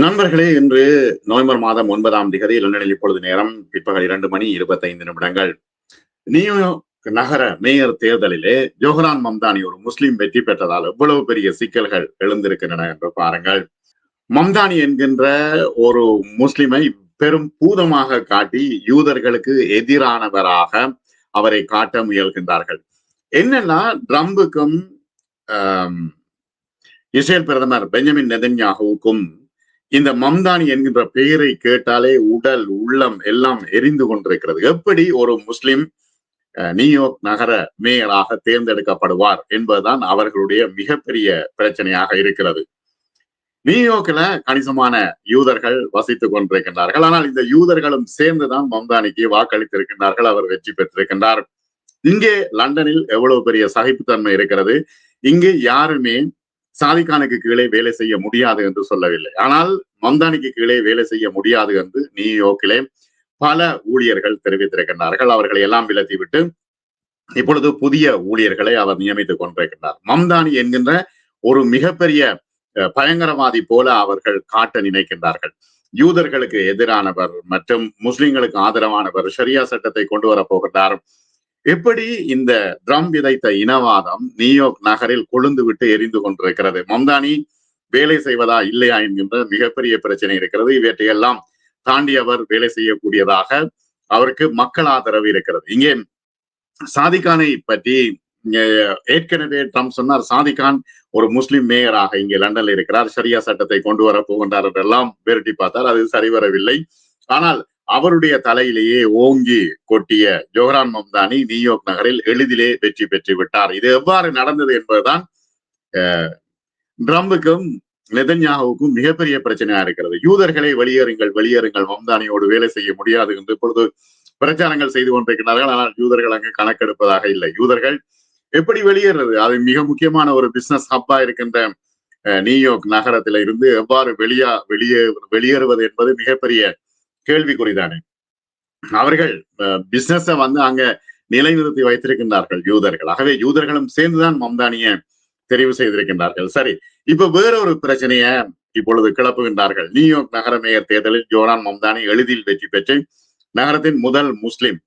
நண்பர்களே இன்று நவம்பர் மாதம் ஒன்பதாம் திகதி லண்டனில் இப்பொழுது நேரம் பிற்பகல் இரண்டு மணி இருபத்தைந்து நிமிடங்கள். நியூயார்க் நகர மேயர் தேர்தலிலே ஜோஹரான் மம்தானி ஒரு முஸ்லிம் வெற்றி பெற்றதால் எவ்வளவு பெரிய சிக்கல்கள் எழுந்திருக்கின்றன என்று பாருங்கள். மம்தானி என்கின்ற ஒரு முஸ்லிமை பெரும் பூதமாக காட்டி யூதர்களுக்கு எதிரானவராக அவரை காட்ட முயல்கின்றார்கள். என்னன்னா ட்ரம்புக்கும் இஸ்ரேல் பிரதமர் பெஞ்சமின் நெதன்யாகுவுக்கும் இந்த மம்தானி என்கின்ற பெயரை கேட்டாலே உடல் உள்ளம் எல்லாம் எரிந்து கொண்டிருக்கிறது. எப்படி ஒரு முஸ்லிம் நியூயார்க் நகர மேயராக தேர்ந்தெடுக்கப்படுவார் என்பதுதான் அவர்களுடைய மிகப்பெரிய பிரச்சனையாக இருக்கிறது. நியூயார்க்ல கணிசமான யூதர்கள் வசித்துக் கொண்டிருக்கின்றார்கள். ஆனால் இந்த யூதர்களும் சேர்ந்துதான் மம்தானிக்கு வாக்களித்திருக்கின்றார்கள் அவர் வெற்றி பெற்றிருக்கின்றார். இங்கே லண்டனில் எவ்வளவு பெரிய சகிப்புத்தன்மை இருக்கிறது? இங்கு யாருமே சாதிக்கானுக்கு கீழே வேலை செய்ய முடியாது என்று சொல்லவில்லை. ஆனால் மம்தானிக்கு கீழே வேலை செய்ய முடியாது என்று நியூயோர்க்கிலே பல ஊழியர்கள் தெரிவித்திருக்கின்றார்கள். அவர்களை எல்லாம் விலத்தி விட்டு இப்பொழுது புதிய ஊழியர்களை அவர் நியமித்துக் கொண்டிருக்கின்றார். மம்தானி என்கின்ற ஒரு மிகப்பெரிய பயங்கரவாதி போல அவர்கள் காட்ட நினைக்கின்றார்கள். யூதர்களுக்கு எதிரானவர் மற்றும் முஸ்லிம்களுக்கு ஆதரவானவர் ஷரியா சட்டத்தை கொண்டு வரப் போகின்றார். எப்படி இந்த ட்ரம் விதைத்த இனவாதம் நியூயார்க் நகரில் கொழுந்து விட்டு எரிந்து கொண்டிருக்கிறது? மம்தானி வேலை செய்வதா இல்லையா என்கின்ற மிகப்பெரிய பிரச்சனை இருக்கிறது. இவற்றையெல்லாம் தாண்டி அவர் வேலை செய்யக்கூடியதாக அவருக்கு மக்கள் ஆதரவு இருக்கிறது. இங்கே சாதிகானை பற்றி ஏற்கனவே ட்ரம்ப் சொன்னார் சாதிகான் ஒரு முஸ்லிம் மேயராக இங்கே லண்டன்ல இருக்கிறார். சரியா சட்டத்தை கொண்டு வர போகின்றார் என்றெல்லாம் விரட்டி பார்த்தார். அது சரிவரவில்லை. ஆனால் அவருடைய தலையிலேயே ஓங்கி கொட்டிய ஜோஹரான் மம்தானி நியூயார்க் நகரில் எளிதிலே வெற்றி பெற்று விட்டார். இது எவ்வாறு நடந்தது என்பதுதான் ட்ரம்புக்கும் நெதன்யாவுக்கும் மிகப்பெரிய பிரச்சனையா இருக்கிறது. யூதர்களை வெளியேறுங்கள் வெளியேறுங்கள் மம்தானியோடு வேலை செய்ய முடியாது என்று இப்பொழுது பிரச்சாரங்கள் செய்து கொண்டிருக்கிறார்கள். ஆனால் யூதர்கள் அங்கு கணக்கெடுப்பதாக இல்லை. யூதர்கள் எப்படி வெளியேறது அது மிக முக்கியமான ஒரு பிசினஸ் ஹப்பா இருக்கின்ற நியூயார்க் நகரத்தில இருந்து எவ்வாறு வெளியா வெளியே வெளியேறுவது என்பது மிகப்பெரிய கேள்விக்குறிதானே? அவர்கள் பிசினஸ வந்து அங்க நிலைநிறுத்தி வைத்திருக்கின்றார்கள் யூதர்கள். ஆகவே யூதர்களும் சேர்ந்துதான் மம்தானிய தெரிவு செய்திருக்கின்றார்கள். சரி இப்ப வேறொரு பிரச்சனைய இப்பொழுது கிளப்புகின்றார்கள். நியூயார்க் நகர மேயர் தேர்தலில் ஜோரான் மம்தானி எளிதில் வெற்றி பெற்று நகரத்தின் முதல் முஸ்லிம்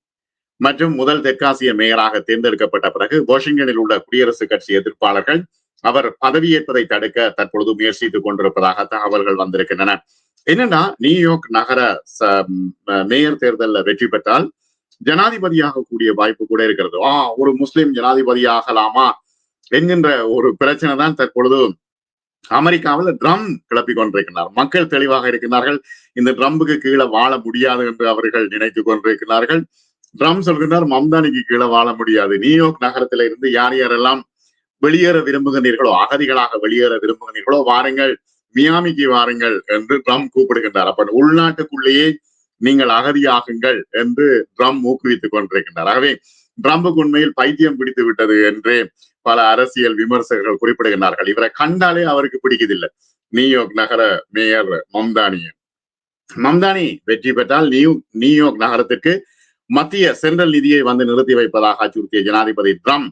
மற்றும் முதல் தெற்காசிய மேயராக தேர்ந்தெடுக்கப்பட்ட பிறகு வாஷிங்டனில் உள்ள குடியரசுக் கட்சி எதிர்ப்பாளர்கள் அவர் பதவியேற்பதை தடுக்க தற்பொழுது முயற்சித்துக் கொண்டிருப்பதாக தகவல்கள் வந்திருக்கின்றன. என்னன்னா நியூயார்க் நகர மேயர் தேர்தலில் வெற்றி பெற்றால் ஜனாதிபதியாக கூடிய வாய்ப்பு கூட இருக்கிறது. ஆ ஒரு முஸ்லிம் ஜனாதிபதி ஆகலாமா என்கின்ற ஒரு பிரச்சனை தான் தற்பொழுது அமெரிக்காவில் ட்ரம் கிளப்பி கொண்டிருக்கிறார். மக்கள் தெளிவாக இருக்கிறார்கள் இந்த ட்ரம்புக்கு கீழே வாழ முடியாது என்று அவர்கள் நினைத்து கொண்டிருக்கிறார்கள். ட்ரம் சொல்கின்றார் மம்தானிக்கு கீழே வாழ முடியாது. நியூயார்க் நகரத்தில இருந்து யார் யாரெல்லாம் வெளியேற விரும்புகிறீர்களோ அகதிகளாக வெளியேற விரும்புகிறீர்களோ வாருங்கள். மியாமிக்கு வாருங்கள் என்று ட்ரம் கூப்பிடுகின்றார். அப்ப உள்நாட்டுக்குள்ளேயே நீங்கள் அகதியாகுங்கள் என்று ட்ரம் ஊக்குவித்துக் கொண்டிருக்கின்றார். ஆகவே ட்ரம்புக்கு உண்மையில் பைத்தியம் பிடித்து விட்டது என்று பல அரசியல் விமர்சகர்கள் குறிப்பிடுகின்றார்கள். இவரை கண்டாலே அவருக்கு பிடிக்கதில்லை நியூயார்க் நகர மேயர் மம்தானி. மம்தானி வெற்றி பெற்றால் நியூ நியூயார்க் நகரத்திற்கு மத்திய சென்ட்ரல் நிதியை வந்து நிறுத்தி வைப்பதாக அச்சுறுத்திய ஜனாதிபதி ட்ரம்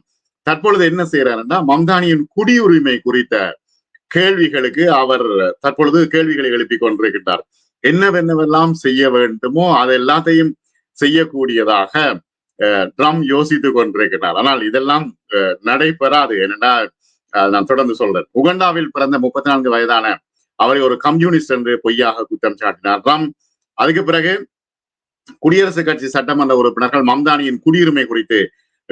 தற்பொழுது என்ன செய்யறாருன்னா மம்தானியின் குடியுரிமை குறித்த கேள்விகளுக்கு அவர் தற்பொழுது கேள்விகளை எழுப்பிக் கொண்டிருக்கின்றார். என்னவென்னவெல்லாம் செய்ய வேண்டுமோ அது எல்லாத்தையும் செய்யக்கூடியதாக ட்ரம் யோசித்துக் கொண்டிருக்கிறார் ஆனால் இதெல்லாம் நடைபெறாது. என்னன்னா நான் தொடர்ந்து சொல்றேன். உகண்டாவில் பிறந்த முப்பத்தி நான்கு வயதான அவரை ஒரு கம்யூனிஸ்ட் என்று பொய்யாக குற்றம் சாட்டினார். ட்ரம் அதுக்கு பிறகு குடியரசுக் கட்சி சட்டமன்ற உறுப்பினர்கள் மம்தானியின் குடியுரிமை குறித்து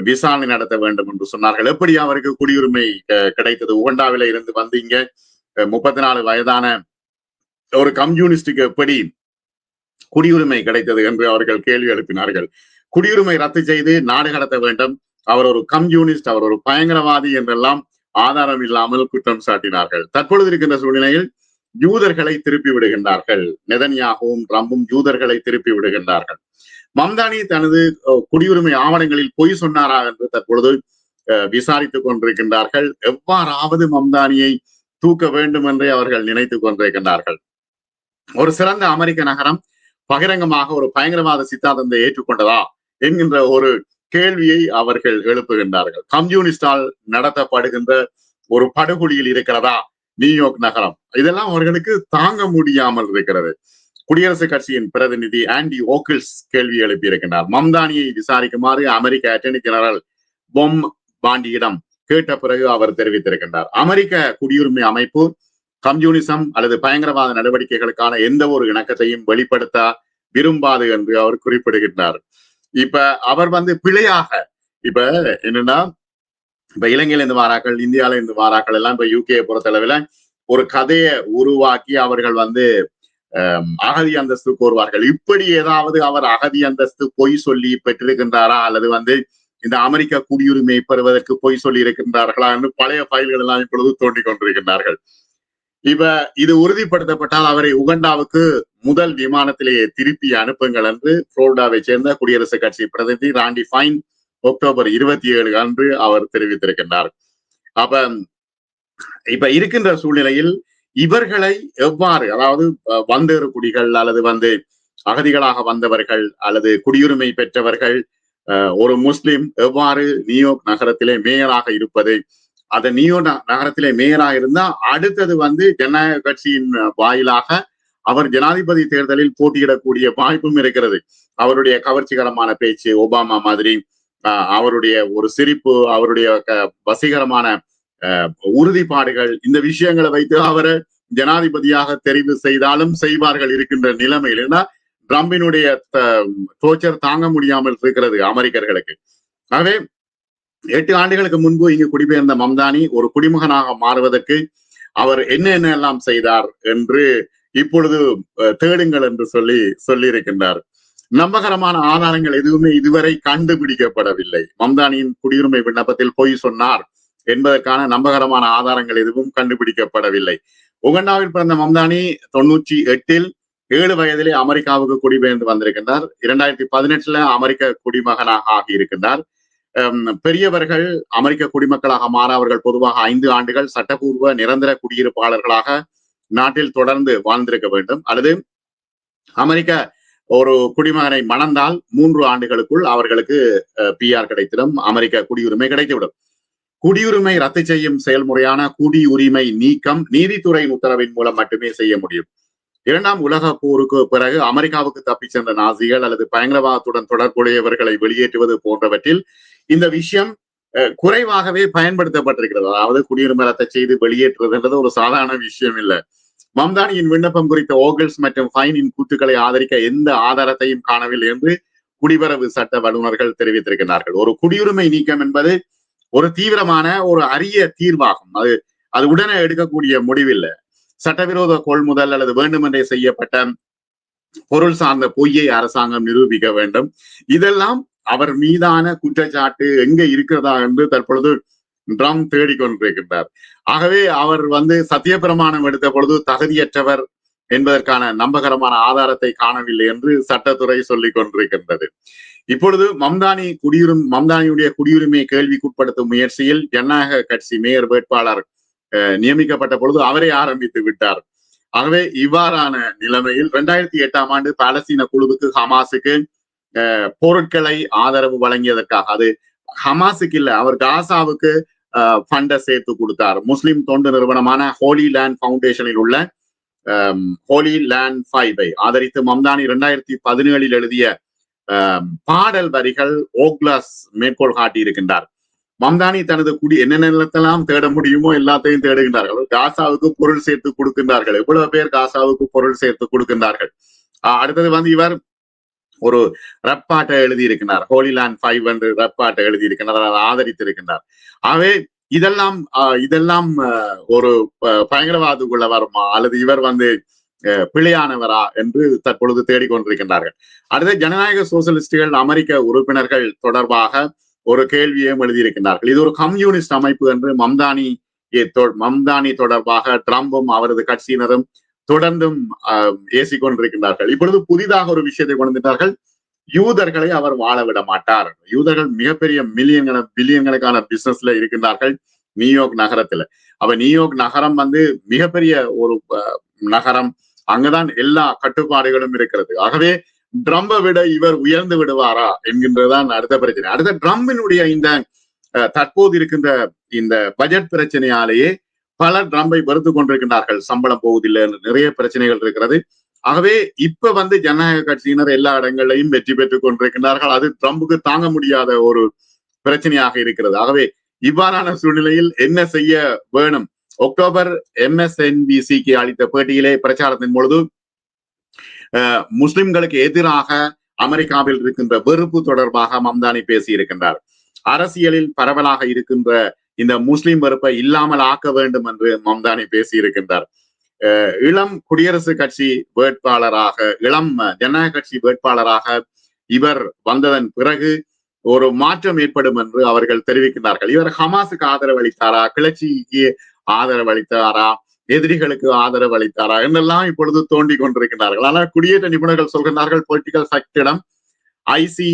விசாரணை நடத்த வேண்டும் என்று சொன்னார்கள். எப்படி அவருக்கு குடியுரிமை கிடைத்தது? உகண்டாவில இருந்து வந்து இங்க முப்பத்தி நாலு வயதான ஒரு கம்யூனிஸ்டுக்கு எப்படி குடியுரிமை கிடைத்தது என்று அவர்கள் கேள்வி எழுப்பினார்கள். குடியுரிமை ரத்து செய்து நாடு கடத்த வேண்டும். அவர் ஒரு கம்யூனிஸ்ட் அவர் ஒரு பயங்கரவாதி என்றெல்லாம் ஆதாரம் இல்லாமல் குற்றம் சாட்டினார்கள். தற்பொழுது இருக்கின்ற சூழ்நிலையில் யூதர்களை திருப்பி விடுகின்றார்கள். நெதன்யாகவும் ட்ரம்பும் யூதர்களை திருப்பி விடுகின்றார்கள். மம்தானி தனது குடியுரிமை ஆவணங்களில் பொய் சொன்னாரா என்று தற்பொழுது விசாரித்துக் கொண்டிருக்கின்றார்கள். எவ்வாறாவது மம்தானியை தூக்க வேண்டும் என்றே அவர்கள் நினைத்துக் கொண்டிருக்கின்றார்கள். ஒரு சிறந்த அமெரிக்க நகரம் பகிரங்கமாக ஒரு பயங்கரவாத சித்தாந்தத்தை ஏற்றுக்கொண்டதா என்கின்ற ஒரு கேள்வியை அவர்கள் எழுப்புகின்றார்கள். கம்யூனிஸ்டால் நடத்தப்படுகின்ற ஒரு படுகொலியில் இருக்கிறதா நியூயார்க் நகரம். இதெல்லாம் அவர்களுக்கு தாங்க முடியாமல் இருக்கிறது. குடியரசுக் கட்சியின் பிரதிநிதி ஆண்டி ஓக்கில்ஸ் கேள்வி எழுப்பியிருக்கின்றார். மம்தானியை விசாரிக்குமாறு அமெரிக்க அட்டர்னி ஜெனரல் பொம் பாண்டியிடம் கேட்ட பிறகு அவர் தெரிவித்திருக்கின்றார். அமெரிக்க குடியுரிமை அமைப்பு கம்யூனிசம் அல்லது பயங்கரவாத நடவடிக்கைகளுக்கான எந்த ஒரு இணக்கத்தையும் வெளிப்படுத்த விரும்பாது என்று அவர் குறிப்பிடுகின்றார். இப்ப அவர் வந்து பிழையாக இப்ப என்னன்னா இப்ப இலங்கையில இருந்து வாராக்கள் இந்தியால இருந்து வாராக்கள் எல்லாம் இப்ப யூகே பொறுத்தளவுல ஒரு கதையை உருவாக்கி அவர்கள் வந்து அகதி அந்தஸ்து கோருவார்கள். இப்படி ஏதாவது அவர் அகதி அந்தஸ்து பொய் சொல்லி பெற்றிருக்கின்றாரா? அல்லது வந்து இந்த அமெரிக்க குடியுரிமை பெறுவதற்கு பொய் சொல்லி இருக்கின்றார்களா? என்று பழைய ஃபைல்கள் எல்லாம் இப்பொழுது தோண்டிக் கொண்டிருக்கின்றார்கள். இப்ப இது உறுதிப்படுத்தப்பட்டால் அவரை உகண்டாவுக்கு முதல் விமானத்திலேயே திருப்பி அனுப்புங்கள் என்று புளோரிடாவை சேர்ந்த குடியரசுக் கட்சி பிரதிநிதி ராண்டி ஃபைன் அக்டோபர் இருபத்தி ஏழு அன்று அவர் தெரிவித்திருக்கின்றார். அப்ப இப்ப இருக்கின்ற சூழ்நிலையில் இவர்களை எவ்வாறு அதாவது வந்தேறு குடிகள் அல்லது வந்து அகதிகளாக வந்தவர்கள் அல்லது குடியுரிமை பெற்றவர்கள் ஒரு முஸ்லிம் எவ்வாறு நியூயோர்க் நகரத்திலே மேயராக இருப்பது அந்த நியூ நகரத்திலே மேயராக இருந்தா அடுத்தது வந்து ஜனநாயக கட்சியின் வாயிலாக அவர் ஜனாதிபதி தேர்தலில் போட்டியிடக்கூடிய வாய்ப்பும் இருக்கிறது. அவருடைய கவர்ச்சிகரமான பேச்சு ஒபாமா மாதிரி அவருடைய ஒரு சிரிப்பு அவருடைய வசீகரமான உறுதிப்பாடுகள் இந்த விஷயங்களை வைத்து அவரை ஜனாதிபதியாக தெரிவு செய்தாலும் செய்வார்கள் இருக்கின்ற நிலைமையில். ஏன்னா ட்ரம்பினுடைய டோச்சர் தாங்க முடியாமல் இருக்கிறது அமெரிக்கர்களுக்கு. ஆகவே எட்டு ஆண்டுகளுக்கு முன்பு இங்கு குடிபெயர்ந்த மம்தானி ஒரு குடிமகனாக மாறுவதற்கு அவர் என்ன என்ன எல்லாம் செய்தார் என்று இப்பொழுது தேடுங்கள் என்று சொல்லி சொல்லி இருக்கின்றார் நம்பகரமான ஆதாரங்கள் எதுவுமே இதுவரை கண்டுபிடிக்கப்படவில்லை. மம்தானியின் குடியுரிமை விண்ணப்பத்தில் பொய் சொன்னார். என்பதற்கான நம்பகரமான ஆதாரங்கள் எதுவும் கண்டுபிடிக்கப்படவில்லை. உகண்டாவில் பிறந்த மம்தானி தொண்ணூற்றி எட்டில் ஏழு வயதிலே அமெரிக்காவுக்கு குடிபெயர்ந்து வந்திருக்கின்றார். இரண்டாயிரத்தி பதினெட்டுல அமெரிக்க குடிமகனாக ஆகியிருக்கின்றார். பெரியவர்கள் அமெரிக்க குடிமக்களாக மாற அவர்கள் பொதுவாக ஐந்து ஆண்டுகள் சட்டப்பூர்வ நிரந்தர குடியிருப்பாளர்களாக நாட்டில் தொடர்ந்து வாழ்ந்திருக்க வேண்டும். அல்லது அமெரிக்க ஒரு குடிமகனை மணந்தால் மூன்று ஆண்டுகளுக்குள் அவர்களுக்கு பிஆர் கிடைத்திடும். அமெரிக்க குடியுரிமை கிடைத்துவிடும். குடியுரிமை ரத்து செய்யும் செயல்முறையான குடியுரிமை நீக்கம் நீதித்துறையின் உத்தரவின் மூலம் மட்டுமே செய்ய முடியும். இரண்டாம் உலக போருக்கு பிறகு அமெரிக்காவுக்கு தப்பிச் சென்ற நாசிகள் அல்லது பயங்கரவாதத்துடன் தொடர்புடையவர்களை வெளியேற்றுவது போன்றவற்றில் இந்த விஷயம் குறைவாகவே பயன்படுத்தப்பட்டிருக்கிறது. அதாவது குடியுரிமை ரத்த செய்து வெளியேற்றுவதுன்றது ஒரு சாதாரண விஷயம் இல்லை. மம்தானியின் விண்ணப்பம் குறித்த ஓகல்ஸ் மற்றும் ஃபைனின் கூத்துக்களை ஆதரிக்க எந்த ஆதாரத்தையும் காணவில்லை என்று குடிவரவு சட்ட வல்லுநர்கள் தெரிவித்திருக்கிறார்கள் ஒரு குடியுரிமை நீக்கம் என்பது ஒரு தீவிரமான ஒரு அரிய தீர்வாகும். அது அது உடனே எடுக்கக்கூடிய முடிவில்லை. சட்டவிரோத கொள்முதல் அல்லது வேண்டுமென்றே செய்யப்பட்ட பொருள் சார்ந்த பொய்யை அரசாங்கம் நிரூபிக்க வேண்டும். இதெல்லாம் அவர் மீதான குற்றச்சாட்டு எங்க இருக்கிறதா என்று தற்பொழுது ட்ரம் தேடிக்கொண்டிருக்கின்றார் ஆகவே அவர் வந்து சத்தியப்பிரமாணம் எடுத்த பொழுது தகுதியற்றவர் என்பதற்கான நம்பகரமான ஆதாரத்தை காணவில்லை என்று சட்டத்துறை சொல்லிக் கொண்டிருக்கின்றது. இப்பொழுது மம்தானி குடியுரிமை மம்தானியுடைய குடியுரிமையை கேள்விக்குட்படுத்தும் முயற்சியில் ஜனநாயக கட்சி மேயர் வேட்பாளர் நியமிக்கப்பட்ட பொழுது அவரை ஆரம்பித்து விட்டார். ஆகவே இவ்வாறான நிலைமையில் இரண்டாயிரத்தி எட்டாம் ஆண்டு பாலஸ்தீன குழுவுக்கு ஹமாஸுக்கு பொருட்களை ஆதரவு வழங்கியதற்காக அது ஹமாஸுக்கு இல்ல அவர் காசாவுக்கு ஃபண்டை சேர்த்து கொடுத்தார். முஸ்லிம் தொண்டு நிறுவனமான ஹோலி லேண்ட் ஃபவுண்டேஷனில் உள்ள ஹோலி லேண்ட் ஃபைவை ஆதரித்து மம்தானி இரண்டாயிரத்தி பதினேழில் எழுதிய பாடல் வரிகள் ஓக்லாஸ் மேற்கோள் காட்டி இருக்கின்றார் மம்தானி தனது குடி என்னென்னலாம் தேட முடியுமோ எல்லாத்தையும் தேடுகின்றார்கள். காசாவுக்கு பொருள் சேர்த்து கொடுக்கின்றார்கள். எவ்வளவு பேர் காசாவுக்கு பொருள் சேர்த்து கொடுக்கின்றார்கள். அடுத்தது வந்து இவர் ஒரு ரப்பாட்டை எழுதியிருக்கிறார். ஹோலிலேண்ட் ஃபைவ் என்று ரப்பாட்டை எழுதியிருக்கிறார். அதை ஆதரித்திருக்கின்றார் ஆகவே இதெல்லாம் இதெல்லாம் ஒரு பயங்கரவாதிக்குள்ள வருமா? அல்லது இவர் வந்து பிழையானவரா என்று தற்பொழுது தேடிக்கொண்டிருக்கின்றார்கள். அடுத்து ஜனநாயக சோசியலிஸ்டுகள் அமெரிக்க உறுப்பினர்கள் தொடர்பாக ஒரு கேள்வியையும் எழுதியிருக்கின்றார்கள். இது ஒரு கம்யூனிஸ்ட் அமைப்பு என்று மம்தானி மம்தானி தொடர்பாக ட்ரம்பும் அவரது கட்சியினரும் தொடர்ந்தும் ஏசி கொண்டிருக்கின்றார்கள் இப்பொழுது புதிதாக ஒரு விஷயத்தை கொண்டிருந்தார்கள் யூதர்களை அவர் வாழ விட மாட்டார் யூதர்கள் மிகப்பெரிய மில்லியன் பில்லியன் கணக்கான பிசினஸ்ல இருக்கின்றார்கள் நியூயார்க் நகரத்துல. அவ நியூயார்க் நகரம் வந்து மிகப்பெரிய ஒரு நகரம். அங்கதான் எல்லா கட்டுப்பாடுகளும் இருக்கிறது. ஆகவே ட்ரம்பை விட இவர் உயர்ந்து விடுவாரா என்கின்றதுதான் அடுத்த பிரச்சனை. அடுத்த ட்ரம்பினுடைய இந்த தற்போது இருக்கின்ற இந்த பட்ஜெட் பிரச்சனையாலேயே பலர் ட்ரம்பை வெறுத்து கொண்டிருக்கின்றார்கள். சம்பளம் போவதில்லை என்று நிறைய பிரச்சனைகள் இருக்கிறது. ஆகவே இப்ப வந்து ஜனநாயக கட்சியினர் எல்லா இடங்களையும் வெற்றி பெற்றுக் கொண்டிருக்கின்றார்கள். அது ட்ரம்புக்கு தாங்க முடியாத ஒரு பிரச்சனையாக இருக்கிறது. ஆகவே இவ்வாறான சூழ்நிலையில் என்ன செய்ய வேணும்? அக்டோபர் எம்எஸ்என்பிசிக்கு அளித்த பேட்டியிலே பிரச்சாரத்தின் பொழுது முஸ்லிம்களுக்கு எதிராக அமெரிக்காவில் இருக்கின்ற வெறுப்பு தொடர்பாக மம்தானி பேசி இருக்கின்றார் அரசியலில் பரவலாக இருக்கின்ற இந்த முஸ்லிம் வெறுப்பை இல்லாமல் ஆக்க வேண்டும் என்று மம்தானி பேசி இருக்கின்றார் இளம் குடியரசுக் கட்சி வேட்பாளராக இளம் ஜனநாயக கட்சி வேட்பாளராக இவர் வந்ததன் பிறகு ஒரு மாற்றம் ஏற்படும் என்று அவர்கள் தெரிவிக்கிறார்கள் இவர் ஹமாஸுக்கு ஆதரவு அளித்தாரா? கிளர்ச்சிக்கு ஆதரவு அளித்தாரா? எதிரிகளுக்கு ஆதரவு அளித்தாரா? என்றெல்லாம் இப்பொழுது தோண்டி கொண்டிருக்கிறார்கள் ஆனால் குடியேற்ற நிபுணர்கள் சொல்கிறார்கள் பொலிட்டிக்கல் சக்தியிடம் ஐசி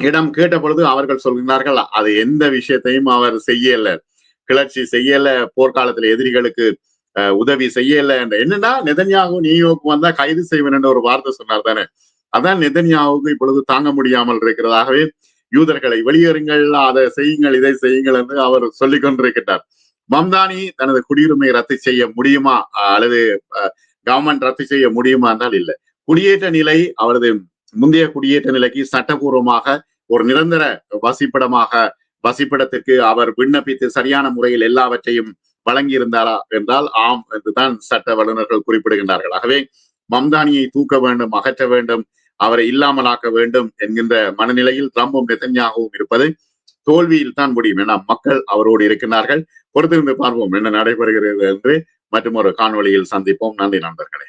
இடம் கேட்ட பொழுது அவர்கள் சொல்கிறார்கள் அது எந்த விஷயத்தையும் அவர் செய்யல கிளர்ச்சி செய்யல போர்க்காலத்துல எதிரிகளுக்கு உதவி செய்யல என்ற. என்னன்னா நெதன்யாகு நியூயோர்க்கு வந்தா கைது செய்வேன் என்ற ஒரு வார்த்தை சொன்னார் தானே. அதான் நெதன்யாவுக்கு இப்பொழுது தாங்க முடியாமல் இருக்கிறதாகவே யூதர்களை வெளியேறுங்கள் அதை செய்யுங்கள் இதை செய்யுங்கள் என்று அவர் சொல்லிக் கொண்டிருக்கிறார் மம்தானி தனது குடியுரிமை ரத்து செய்ய முடியுமா? அல்லது கவர்மெண்ட் ரத்து செய்ய முடியுமா என்றால் இல்லை. குடியேற்ற நிலை அவரது முந்தைய குடியேற்ற நிலைக்கு சட்டபூர்வமாக ஒரு நிரந்தர வசிப்பிடமாக வசிப்பிடத்திற்கு அவர் விண்ணப்பித்து சரியான முறையில் எல்லாவற்றையும் வழங்கியிருந்தாரா என்றால் ஆம் என்றுதான் சட்ட வல்லுநர்கள் குறிப்பிடுகின்றார்கள். ஆகவே மம்தானியை தூக்க வேண்டும் அகற்ற வேண்டும் அவரை இல்லாமலாக்க வேண்டும் என்கின்ற மனநிலையில் ட்ரம்பும் நெத்தன்யாகவும் இருப்பது தோல்வியில் தான் முடியும் என மக்கள் அவரோடு இருக்கின்றார்கள். பொறுத்திருந்து பார்ப்போம் என்ன நடைபெறுகிறது என்று மற்றும் ஒரு காணொலியில் சந்திப்போம். நன்றி நண்பர்களே.